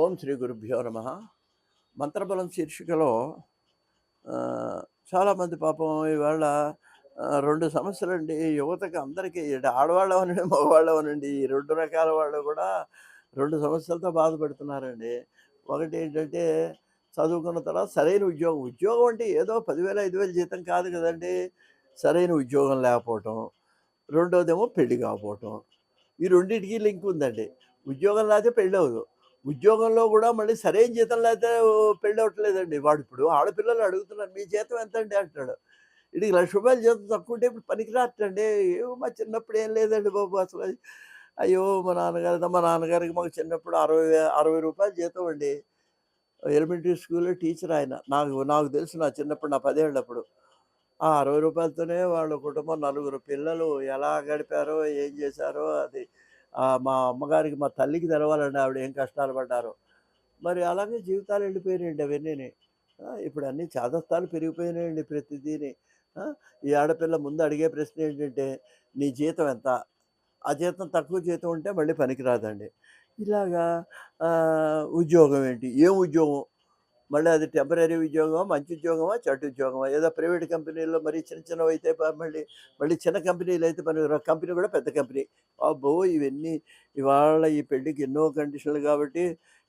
ఓం శ్రీ గురుభ్యో నమ. మంత్రబలం శీర్షికలో చాలామంది పాపం ఇవాళ రెండు సమస్యలండి యువతకి అందరికీ ఆడవాళ్ళు అవనండి మగవాళ్ళు అవనండి ఈ రెండు రకాల వాళ్ళు కూడా రెండు సమస్యలతో బాధపడుతున్నారండి. ఒకటి ఏంటంటే చదువుకున్న తర్వాత సరైన ఉద్యోగం ఉద్యోగం అంటే ఏదో పదివేల ఐదు వేలు జీతం కాదు కదండి సరైన ఉద్యోగం లేకపోవటం. రెండోదేమో పెళ్ళి కాకపోవటం. ఈ రెండింటికి లింక్ ఉందండి. ఉద్యోగం లేకపోతే పెళ్ళి అవ్వదు. ఉద్యోగంలో కూడా మళ్ళీ సరైన జీతం అయితే పెళ్ళి అవ్వట్లేదండి. వాడు ఇప్పుడు ఆడపిల్లలు అడుగుతున్నారు మీ జీతం ఎంత అండి అంటాడు. ఇది లక్ష రూపాయలు జీతం తక్కువ ఉంటే ఇప్పుడు పనికిరాటండి ఏమో మా చిన్నప్పుడు ఏం లేదండి బాబు అసలు. అయ్యో మా నాన్నగారు మా నాన్నగారికి మాకు చిన్నప్పుడు అరవై అరవై రూపాయలు జీతం అండి. ఎలిమెంటరీ స్కూల్లో టీచర్ ఆయన. నాకు నాకు తెలుసు నా చిన్నప్పుడు నా పదేళ్ళప్పుడు. ఆ అరవై రూపాయలతోనే వాళ్ళ కుటుంబం నలుగురు పిల్లలు ఎలా గడిపారో ఏం చేశారో అది మా అమ్మగారికి మా తల్లికి తెలవాలండి ఆవిడ ఏం కష్టాలు పడ్డారో. మరి అలాగే జీవితాలు వెళ్ళిపోయినాయండి అవన్నీ ఇప్పుడు అన్ని చాదస్తాలు పెరిగిపోయినాయండి ప్రతిదీని. ఈ ఆడపిల్ల ముందు అడిగే ప్రశ్న ఏంటంటే నీ జీతం ఎంత? ఆ జీతం తక్కువ జీతం ఉంటే మళ్ళీ పనికిరాదండి. ఇలాగా ఉద్యోగం ఏంటి? ఏం ఉద్యోగం? మళ్ళీ అది టెంపరీ ఉద్యోగమా మంచి ఉద్యోగమా చెడ్డ ఉద్యోగమా? ఏదో ప్రైవేట్ కంపెనీల్లో మరి చిన్న చిన్నవి అయితే మళ్ళీ మళ్ళీ చిన్న కంపెనీలు అయితే మన కంపెనీ కూడా పెద్ద కంపెనీ. అబ్బో! ఇవన్నీ ఇవాళ ఈ పెళ్ళికి ఎన్నో కండిషన్లు కాబట్టి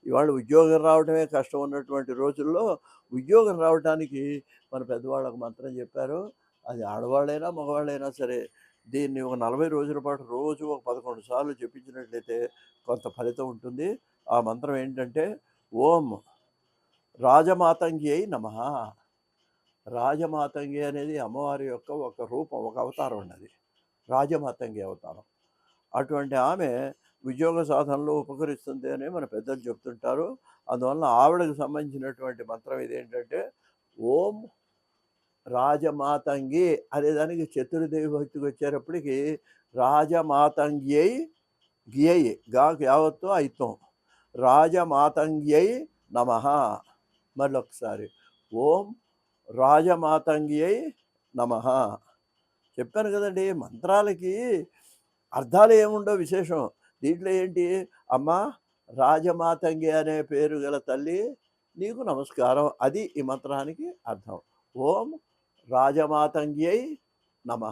ఇవాళ ఉద్యోగం రావడమే కష్టం ఉన్నటువంటి రోజుల్లో ఉద్యోగం రావడానికి మన పెద్దవాళ్ళకు మంత్రం చెప్పారు. అది ఆడవాళ్ళైనా మగవాళ్ళైనా సరే దీన్ని ఒక నలభై రోజుల పాటు రోజు ఒక పదకొండు సార్లు చెప్పించినట్లయితే కొంత ఫలితం ఉంటుంది. ఆ మంత్రం ఏంటంటే ఓం రాజమాతంగి అయి నమ. రాజమాతంగి అనేది అమ్మవారి యొక్క ఒక రూపం ఒక అవతారం ఉన్నది రాజమాతంగి అవతారం. అటువంటి ఆమె ఉద్యోగ సాధనలో ఉపకరిస్తుంది అని మన పెద్దలు చెప్తుంటారు. అందువలన ఆవిడకు సంబంధించినటువంటి మంత్రం ఇదేంటంటే ఓం రాజమాతంగి అనేదానికి చతుర్దేవి భక్తికి వచ్చేటప్పటికి రాజమాతంగ్యై గియై గాకు యావత్తు అయితం రాజమాతంగ్యై నమ. మరొకసారి. ఒకసారి ఓం అయి నమ. చెప్పాను కదండి మంత్రాలకి అర్థాలు ఏముండవు విశేషం. దీంట్లో ఏంటి? అమ్మ రాజమాతంగి అనే పేరు గల తల్లి నీకు నమస్కారం. అది ఈ మంత్రానికి అర్థం. ఓం రాజమాతంగ్యై నమ.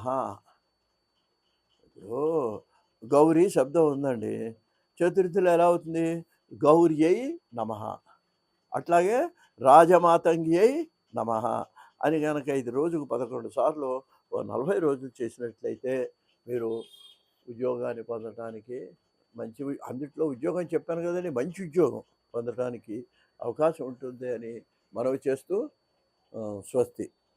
ఇప్పుడు గౌరీ శబ్దం ఉందండి. చతుర్థిలో ఎలా అవుతుంది? గౌర్యై నమ. అట్లాగే రాజమాతంగ్యై నమ అని కనుక ఇది రోజుకు పదకొండు సార్లు ఓ నలభై రోజులు చేసినట్లయితే మీరు ఉద్యోగాన్ని పొందడానికి మంచి అందుట్లో ఉద్యోగం చెప్పాను కదండి మంచి ఉద్యోగం పొందడానికి అవకాశం ఉంటుంది అని మనవి చేస్తూ స్వస్తి.